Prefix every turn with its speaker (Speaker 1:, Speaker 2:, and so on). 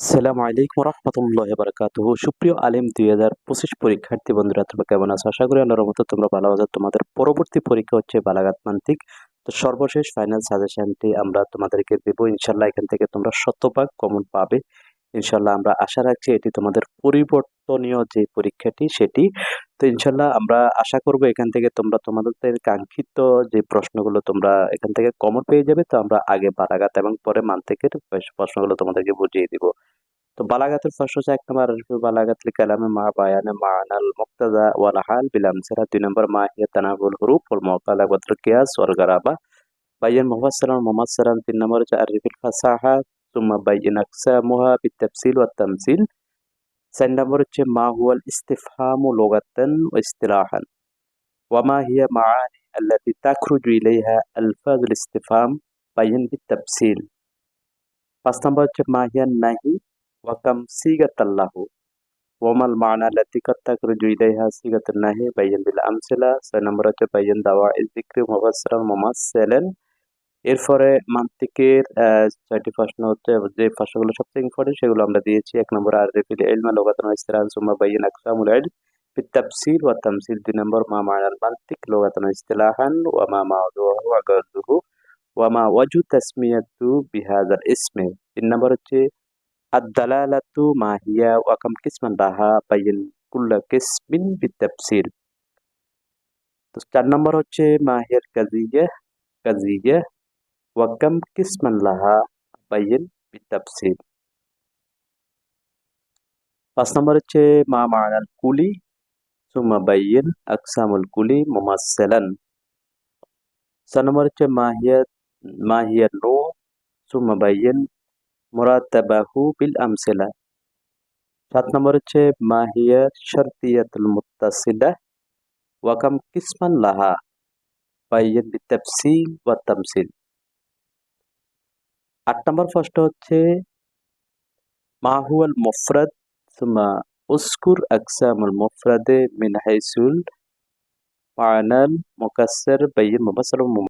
Speaker 1: সালামু আলাইকুম রহমতুল্লাহ বারকাত সুপ্রিয় আলিম দুই হাজার পঁচিশ পরীক্ষার্থী বন্ধুরা, তোমরা কেমন আছো? আশা করি আল্লাহর মতো তোমরা ভালো আছো। তোমাদের পরবর্তী পরীক্ষা হচ্ছে বালাগাত মান্তিক। তো সর্বশেষ ফাইনাল সাজেশনটি আমরা তোমাদেরকে দেবো। ইনশাল্লাহ এখান থেকে তোমরা শতভাগ কমন পাবে। ইনশাল্লাহ আমরা আশা রাখছি এটি তোমাদের পরিবর্তনীয় যে পরীক্ষাটি, সেটি। তো ইনশাল্লাহ আমরা আশা করব এখান থেকে তোমরা তোমাদের কাঙ্ক্ষিত যে প্রশ্নগুলো তোমরা এখান থেকে কমন পেয়ে যাবে। তো আমরা আগে বালাগাত এবং পরে মান্তিকের প্রশ্নগুলো তোমাদেরকে বুঝিয়ে দিব। তো বালাগাতের ফার্স্ট হচ্ছে এক নম্বর বালাগাত কালামে মা বায়ানে মানাল মুক্তাদা ওয়াল হাল বিল আমসালা দুই নম্বর মা হিয়া তানাবুল হুরুফ ওয়াল মুকালা ওয়াল কিয়াস ওয়াল গারাবা বাইয়ান মুফাসসালান মুমাসসালান তিন নম্বর হচ্ছে আরিফিল ফাসাহা সুম্মা বাইয়ান আকসামুহা বিতাফসিল ওয়াত তামসিল চার নম্বর হচ্ছে মা হুয়াল ইস্তিফহামু লুগাতান ওয়া ইসতিলাহান ওয়া মা হিয়া মাআনি আল্লাতী তাখরুজু ইলাইহা আলফাজুল ইস্তিফহাম বাইয়ান বিতাফসিল পাঁচ নম্বর হচ্ছে মা হিয়া নাহি ওয়াকাম সিগাতাল্লাহু ওয়ামাল মানা লাতি কাত্তাকরুজু ইলাইহা সিগাতুন্নাহি বাইয়ান বিল আমসিলা ছয় নম্বর হচ্ছে বাইয়ান দাওয়া ইযিকরি মুফাসসারাল মুমাসসালান এরপরে মান্তিকের ছয়টি প্রশ্ন হচ্ছে যে প্রশ্নগুলো সবচেয়ে ইম্পর্টেন্ট সেগুলো আমরা দিয়েছি এক নম্বর আর রিফিল ইলমা লুগাতান ওয়া ইসতিলাহান সুম্মা বাইয়ান আকসামুল ইলম بالتفسير والتمثيل দুই নম্বর মা মানাল মান্তিক লুগাতান ওয়া ইসতিলাহান ওয়া মা মাওদুহু ওয়া গাযুহু ওয়া মা ওয়াজু তাসমিয়াতু বিহাযাল ইসমি তিন নম্বর হচ্ছে আদ-দালালাতু মা হিয়া ওয়া কাম কিসমান লাহা বাইয়ান কুল্লা কিসমিন বিতাফসির তো চার নম্বর হচ্ছে মাহিয়ার কাজিয়া কাজিয়া ওয়া কাম কিসমান লাহা বাইয়ান বিতাফসির পাঁচ নম্বর হচ্ছে মা মানাল কুলি সুমা বাইয়ান আকসামুল কুলি মুমাসসালান ছয় নম্বর হচ্ছে মাহিয়া মাহিয়া নো সুমা বাইয়ান মুরাতাবাহু বিল আমসিলা। সাত নম্বর হচ্ছে, মাহিয়া শর্তিয়াতুল মুত্তাসিলা ওয়াকাম কিসমান লাহা, বাইয়ান বিতাফসিল ওয়া তামসিল। আট নম্বর প্রশ্ন হচ্ছে মাহুয়াল মুফরাদ সুমা উস্কুর আকসামুল মুফরাদে মিন হাইসুল মানাল মুকাসসার বাইয়ান মুফাসসাল